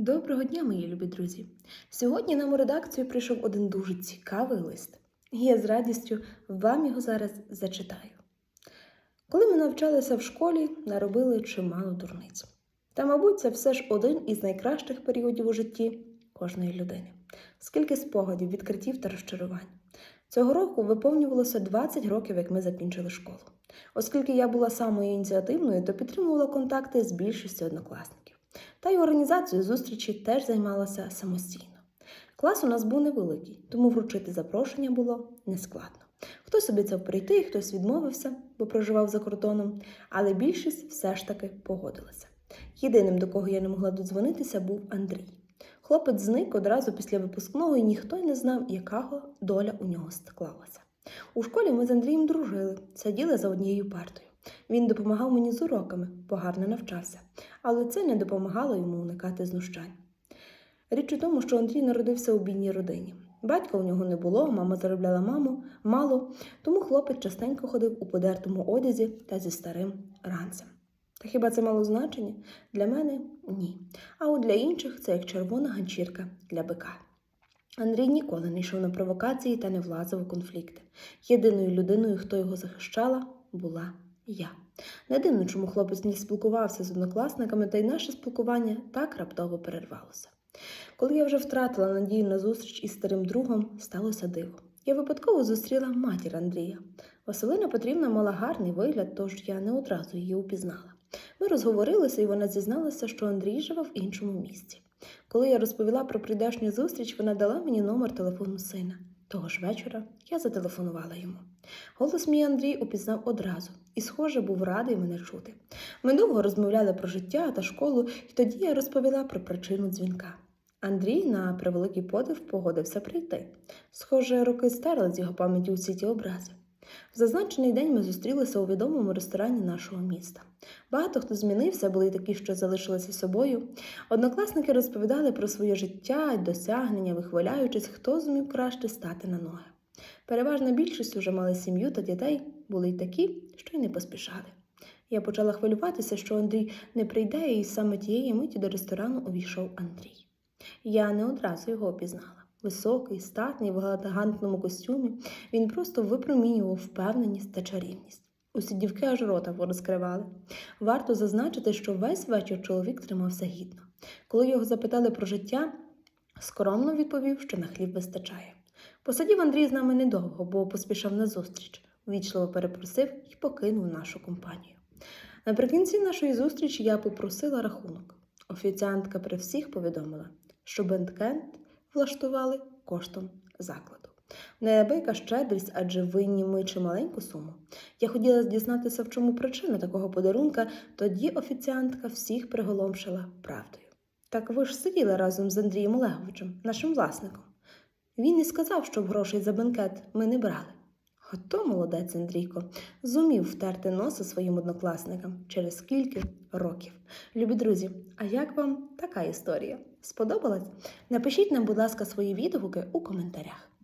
Доброго дня, мої любі друзі! Сьогодні нам у редакцію прийшов один дуже цікавий лист. І я з радістю вам його зараз зачитаю. Коли ми навчалися в школі, наробили чимало дурниць. Та, мабуть, це все ж один із найкращих періодів у житті кожної людини. Скільки спогадів, відкриттів та розчарувань. Цього року виповнювалося 20 років, як ми закінчили школу. Оскільки я була самою ініціативною, то підтримувала контакти з більшістю однокласників. Та й організацією зустрічі теж займалася самостійно. Клас у нас був невеликий, тому вручити запрошення було нескладно. Хтось обіцяв прийти, хтось відмовився, бо проживав за кордоном, але більшість все ж таки погодилася. Єдиним, до кого я не могла додзвонитися, був Андрій. Хлопець зник одразу після випускного, і ніхто й не знав, яка доля у нього склалася. У школі ми з Андрієм дружили, сиділи за однією партою. Він допомагав мені з уроками, бо гарно навчався, але це не допомагало йому уникати знущань. Річ у тому, що Андрій народився у бідній родині. Батька у нього не було, мама заробляла маму мало, тому хлопець частенько ходив у подертому одязі та зі старим ранцем. Та хіба це мало значення? Для мене ні. А от для інших це як червона ганчірка для бика. Андрій ніколи не йшов на провокації та не влазив у конфлікти. Єдиною людиною, хто його захищала, була я. Не дивно, чому хлопець не спілкувався з однокласниками, та й наше спілкування так раптово перервалося. Коли я вже втратила надію на зустріч із старим другом, сталося диво. Я випадково зустріла матір Андрія. Василина Петрівна мала гарний вигляд, тож я не одразу її упізнала. Ми розговорилися, і вона зізналася, що Андрій живе в іншому місці. Коли я розповіла про прийдешню зустріч, вона дала мені номер телефону сина. Того ж вечора я зателефонувала йому. Голос мій Андрій упізнав одразу і, схоже, був радий мене чути. Ми довго розмовляли про життя та школу, і тоді я розповіла про причину дзвінка. Андрій на превеликий подив погодився прийти. Схоже, роки стерли з його пам'яті усі ті образи. В зазначений день ми зустрілися у відомому ресторані нашого міста. Багато хто змінився, були такі, що залишилися собою. Однокласники розповідали про своє життя й досягнення, вихваляючись, хто зумів краще стати на ноги. Переважна більшість уже мали сім'ю та дітей, були й такі, що й не поспішали. Я почала хвилюватися, що Андрій не прийде, і саме тієї миті до ресторану увійшов Андрій. Я не одразу його опізнала. Високий, статний, в елегантному костюмі, він просто випромінював впевненість та чарівність. Усі дівки аж рота порозкривали. Варто зазначити, що весь вечір чоловік тримався гідно. Коли його запитали про життя, скромно відповів, що на хліб вистачає. Посидів Андрій з нами недовго, бо поспішав на зустріч, ввічливо перепросив і покинув нашу компанію. Наприкінці нашої зустрічі я попросила рахунок. Офіціантка при всіх повідомила, що бенткент влаштували коштом закладу. Неабияка щедрість, адже винні ми чималеньку суму. Я хотіла дізнатися, в чому причина такого подарунка, тоді офіціантка всіх приголомшила правдою. Так ви ж сиділи разом з Андрієм Олеговичем, нашим власником. Він і сказав, що грошей за бенкет ми не брали. Ото молодець Андрійко зумів втерти носа своїм однокласникам через скільки років. Любі друзі, а як вам така історія? Сподобалась? Напишіть нам, будь ласка, свої відгуки у коментарях.